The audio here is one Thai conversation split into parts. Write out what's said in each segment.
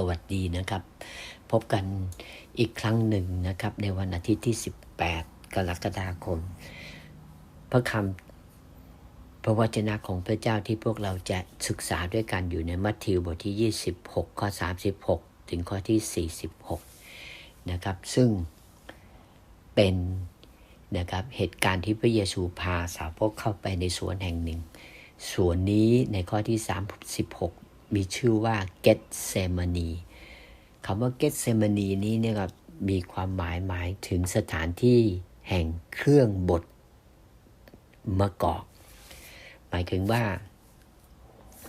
สวัสดีนะครับ พบกันอีกครั้งหนึ่งนะครับ ในวันอาทิตย์ที่ 18 กรกฎาคม พระคำพระวจนะของพระเจ้าที่พวกเราจะศึกษาด้วยกันอยู่ในมัทธิวบทที่ 26 ข้อ 36 ถึงข้อที่ 46 นะครับ ซึ่งเป็นนะครับเหตุการณ์ที่พระเยซูพาสาวกเข้าไปในสวนแห่งหนึ่งสวนนี้ในข้อที่ 36 มีชื่อว่าเกตเซมานีคำว่าเกตเซมานีนี้เนี่ยครับมีความหมายหมายถึงสถานที่แห่งเครื่องบดมะกอก หมายถึงว่า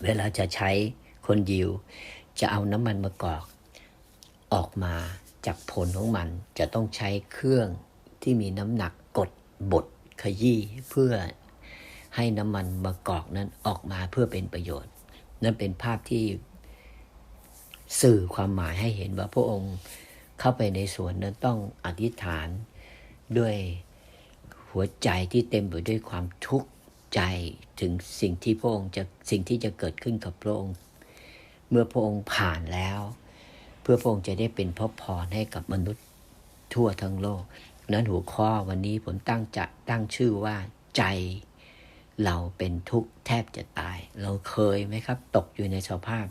เวลาจะใช้คนยิว จะเอาน้ำมันมะกอก ออกมาจากผลของมันจะต้องใช้เครื่องที่มีน้ำหนักกดบดขยี้เพื่อให้น้ำมันมะกอกนั้นออกมาเพื่อเป็นประโยชน์ นั่นเป็นภาพที่สื่อความหมายให้เห็นว่าพระองค์เข้าไปในสวนนั้นต้องอธิษฐานด้วยหัวใจที่เต็มไปด้วยความทุกข์ใจถึงสิ่งที่พระองค์จะสิ่งที่จะเกิดขึ้นกับพระองค์ เมื่อพระองค์ผ่านแล้ว เพื่อพระองค์จะได้เป็นพระพรให้กับมนุษย์ทั่วทั้งโลก นั้นหัวข้อวันนี้ผมตั้งจะตั้งชื่อว่าใจ เราเป็นทุกข์แทบจะตาย เราเคยไหมครับ ตกอยู่ในสภาพ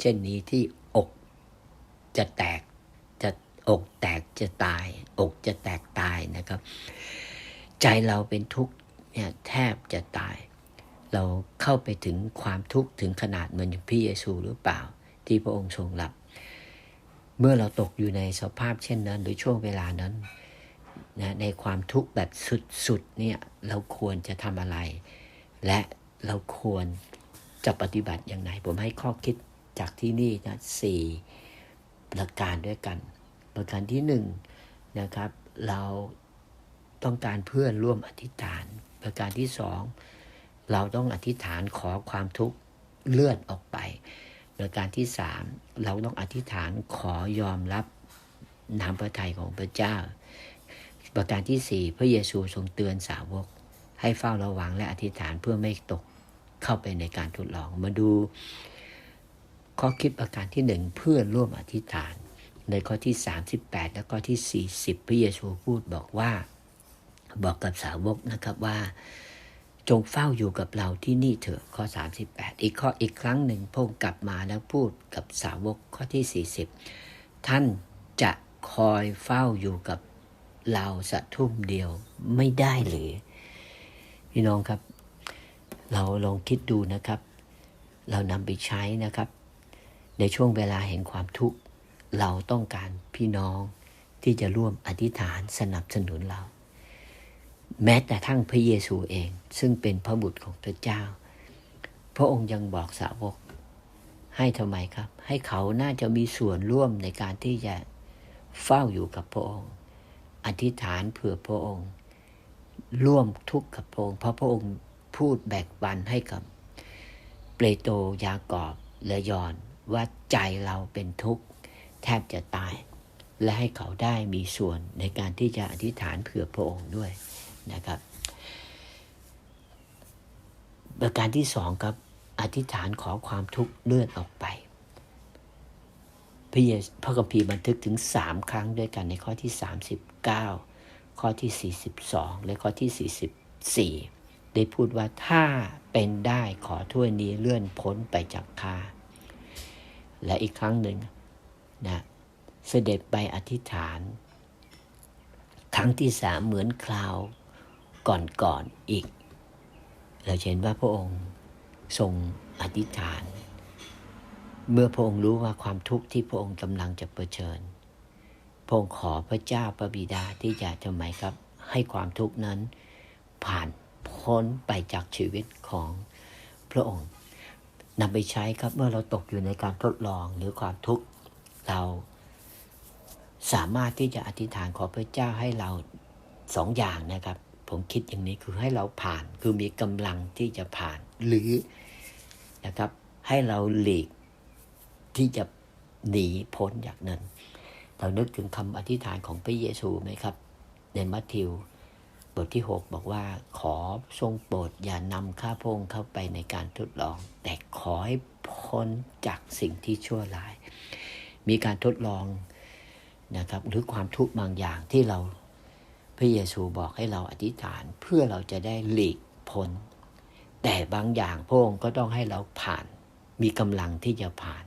เช่นนี้ที่อกจะแตกจะอกแตกจะตาย อกจะแตกตายนะครับ ใจเราเป็นทุกข์เนี่ยแทบจะตาย เราเข้าไปถึงความทุกข์ถึงขนาดเหมือนอย่เยซูหรือเปล่า ที่พระองค์ทรงรับ เมื่อเราตกอยู่ในสภาพเช่นนั้น หรือช่วงเวลานั้นนะในความทุกข์แบบสุดๆเนี่ยเราควรจะทำอะไร และเราควรจะปฏิบัติอย่างไรผมให้ข้อคิดจากที่นี่นะสี่ประการด้วยกัน ประการที่หนึ่งนะครับ เราต้องการเพื่อนร่วมอธิษฐาน ประการที่สองเราต้องอธิษฐานขอความทุกข์เลื่อนออกไป ประการที่สามเราต้องอธิษฐานขอยอมรับน้ำพระทัยของพระเจ้า ประการที่สี่พระเยซูทรงเตือนสาวก ให้เฝ้าระวังและอธิษฐานเพื่อไม่ตกเข้าไปในการทดลอง มาดูข้อคิดประการที่หนึ่งเพื่อร่วมอธิษฐาน ในข้อที่ 38 และข้อที่ 40 พระเยซูพูดบอกว่า บอกกับสาวกนะครับว่า จงเฝ้าอยู่กับเราที่นี่เถอะข้อ 38 อีกข้ออีกครั้งหนึ่งพงค์กลับมาแล้วพูดกับสาวกข้อที่ 40 ท่านจะคอยเฝ้าอยู่กับเราสักทุ่มเดียวไม่ได้หรือ พี่น้องครับ เราลองคิดดูนะครับ เรานำไปใช้นะครับ ในช่วงเวลาแห่งความทุกข์ เราต้องการพี่น้องที่จะร่วมอธิษฐานสนับสนุนเรา แม้แต่ทั้งพระเยซูเอง ซึ่งเป็นพระบุตรของพระเจ้า พระองค์ยังบอกสาวกให้ทำไมครับ ให้เขาน่าจะมีส่วนร่วมในการที่จะเฝ้าอยู่กับพระองค์ อธิษฐานเผื่อพระองค์ ร่วมทุกข์กับพระองค์เพราะพระองค์พูดแบ่งปันให้กับเปโตรยากอบและยอนว่าใจเราเป็นทุกข์แทบจะตาย และให้เขาได้มีส่วนในการที่จะอธิษฐานเผื่อพระองค์ด้วยนะครับ ประการที่สองครับอธิษฐานขอความทุกข์เลื่อนออกไป พระเยซูพระคัมภีร์บันทึกถึงสามครั้งด้วยกันในข้อที่39 ข้อที่ 42 และข้อที่ 44 ได้พูดว่าถ้าเป็นได้ขอถ้วยนี้เลื่อนพ้นไปจากข้าและอีกครั้งหนึ่งนะเสด็จไปอธิษฐาน ครั้งที่สามเหมือนคราวก่อนๆออีก เราเห็นว่าพระองค์ทรงอธิษฐาน เมื่อพระองค์รู้ว่าความทุกข์ที่พระองค์กำลังจะเผชิญ พงขอพระเจ้าพระบิดาที่จะทำไมครับ ให้ความทุกข์นั้นผ่านพ้นไปจากชีวิตของพระองค์นำไปใช้ครับเมื่อเราตกอยู่ในการทดลองหรือความทุกข์เราสามารถที่จะอธิษฐานขอพระเจ้าให้เราสองอย่างนะครับ ผมคิดอย่างนี้คือให้เราผ่านคือมีกำลังที่จะผ่านหรือนะครับ ให้เราหลีกที่จะหนีพ้นจากนั้น เรานึกถึงคำอธิษฐานของพระเยซูไหมครับ ในมัทธิวบทที่ 6 บอกว่า ขอทรงโปรดอย่านำข้าพงเข้าไปในการทดลอง แต่ขอให้พ้นจากสิ่งที่ชั่วร้าย มีการทดลองนะครับหรือความทุกข์บางอย่างที่เราพระเยซูบอกให้เราอธิษฐานเพื่อเราจะได้หลีกพ้น แต่บางอย่างพระองค์ก็ต้องให้เราผ่าน มีกำลังที่จะผ่าน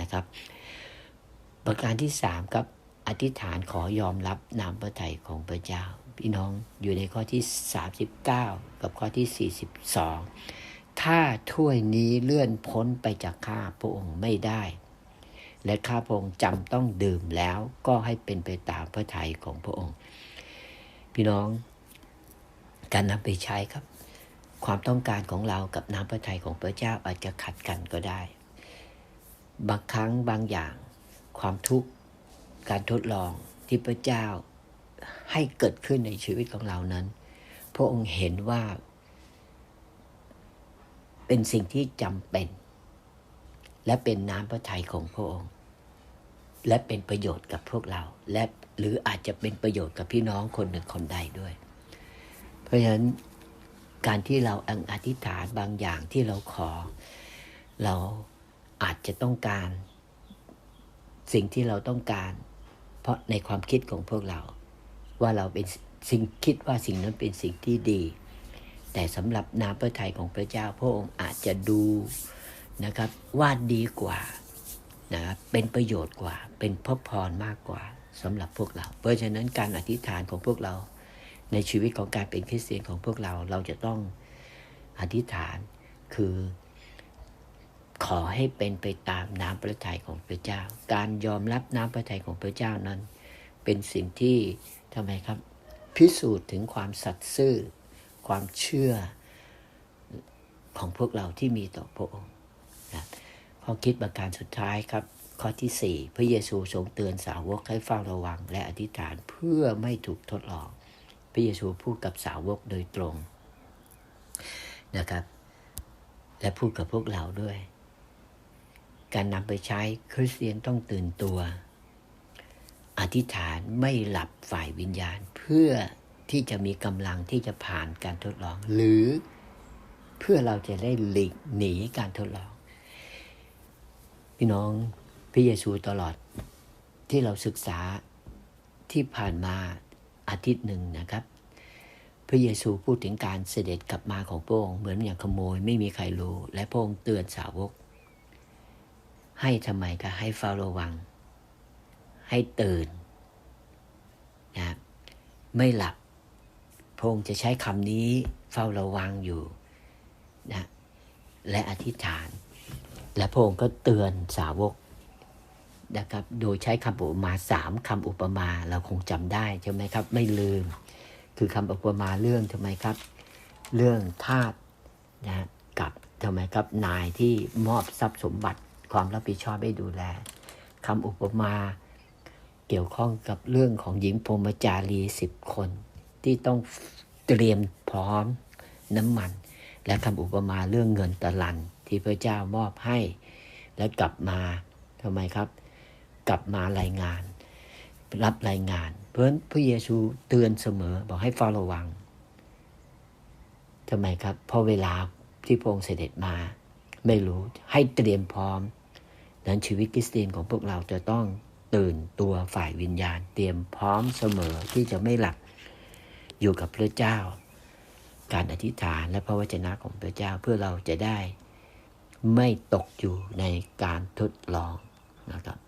นะครับ ประการที่สามครับอธิษฐานขอยอมรับนามพระทัยของพระเจ้า พี่น้องอยู่ในข้อที่ 39 กับข้อที่ 42 ถ้าถ้วยนี้เลื่อนพ้นไปจากข้าพระองค์ไม่ได้ และข้าพระองค์จำต้องดื่มแล้วก็ให้เป็นไปตามพระทัยของพระองค์ พี่น้องการนำไปใช้ครับ ความต้องการของเรากับน้ำพระทัยของพระเจ้าอาจจะขัดกันก็ได้ บางครั้งบางอย่าง ความทุกข์การทดลองที่พระเจ้าให้เกิดขึ้นในชีวิตของเรานั้น พระองค์เห็นว่า เป็นสิ่งที่จำเป็น และเป็นน้ำพระทัยของพระองค์ และเป็นประโยชน์กับพวกเรา และหรืออาจจะเป็นประโยชน์กับพี่น้องคนหนึ่งคนใดด้วย เพราะฉะนั้นการที่เราอธิษฐานบางอย่างที่เราขอ เราอาจจะต้องการ สิ่งที่เราต้องการ เพราะในความคิดของพวกเรา ว่าเราเป็นสิ่งคิดว่าสิ่งนั้นเป็นสิ่งที่ดี แต่สำหรับน้ำพระทัยของพระเจ้าพระองค์อาจจะดูนะครับว่าดีกว่านะครับเป็นประโยชน์กว่า เป็นพระพรมากกว่าสำหรับพวกเรา เพราะฉะนั้นการอธิษฐานของพวกเรา ในชีวิตของการเป็นคริสเตียนของพวกเราเราจะต้องอธิษฐานคือ ขอให้เป็นไปตามน้ำพระทัยของพระเจ้า การยอมรับน้ำพระทัยของพระเจ้านั้น เป็นสิ่งที่ทำไมครับ พิสูจน์ถึงความสัตย์ซื่อ ความเชื่อของพวกเราที่มีต่อพระองค์นะข้อคิดประการสุดท้ายครับ ข้อที่ 4 พระเยซูทรงเตือนสาวกให้เฝ้าระวัง และอธิษฐานเพื่อไม่ถูกทดลอง พระเยซูพูดกับสาวกโดยตรงนะครับ และพูดกับพวกเราด้วย การนำไปใช้คริสเตียนต้องตื่นตัว อธิษฐานไม่หลับฝ่ายวิญญาณ เพื่อที่จะมีกำลังที่จะผ่านการทดลอง หรือเพื่อเราจะได้หลีกหนีการทดลอง พี่น้องพระเยซูตลอดที่เราศึกษาที่ผ่านมาอาทิตย์หนึ่งนะครับ พระเยซูพูดถึงการเสด็จกลับมาของพระองค์เหมือนอย่างขโมยไม่มีใครรู้ และพระองค์เตือนสาวก ให้ทำไมก็ให้เฝ้าระวัง ให้ตื่นนะไม่หลับพงค์จะใช้คำนี้เฝ้าระวังอยู่นะและอธิษฐาน และพงค์ก็เตือนสาวกนะครับ โดยใช้คำอุปมาสามคำอุปมาเราคงจำได้ใช่ไหมครับ ไม่ลืม คือคำอุปมาเรื่องทำไมครับ เรื่องทาสนะกับทำไมครับนายที่มอบทรัพย์สมบัติ ความรับผิดชอบให้ดูแลคำอุปมาเกี่ยวข้องกับเรื่องของหญิงพรมจารีสิบคน ที่ต้องเตรียมพร้อมน้ำมัน และคำอุปมาเรื่องเงินตะลันที่พระเจ้ามอบให้ แล้วกลับมาทำไมครับ กลับมารายงาน รับรายงาน เพราะพระเยซูเตือนเสมอบอกให้เฝ้าระวังทำไมครับเพราะเวลาที่พระองค์เสด็จมา ไม่รู้ให้เตรียมพร้อม นั้นชีวิตคริสเตียนของพวกเราจะต้องตื่นตัวฝ่ายวิญญาณ เตรียมพร้อมเสมอที่จะไม่หลับอยู่กับพระเจ้า การอธิษฐานและพระวจนะของพระเจ้าเพื่อเราจะได้ไม่ตกอยู่ในการทดลองนะครับ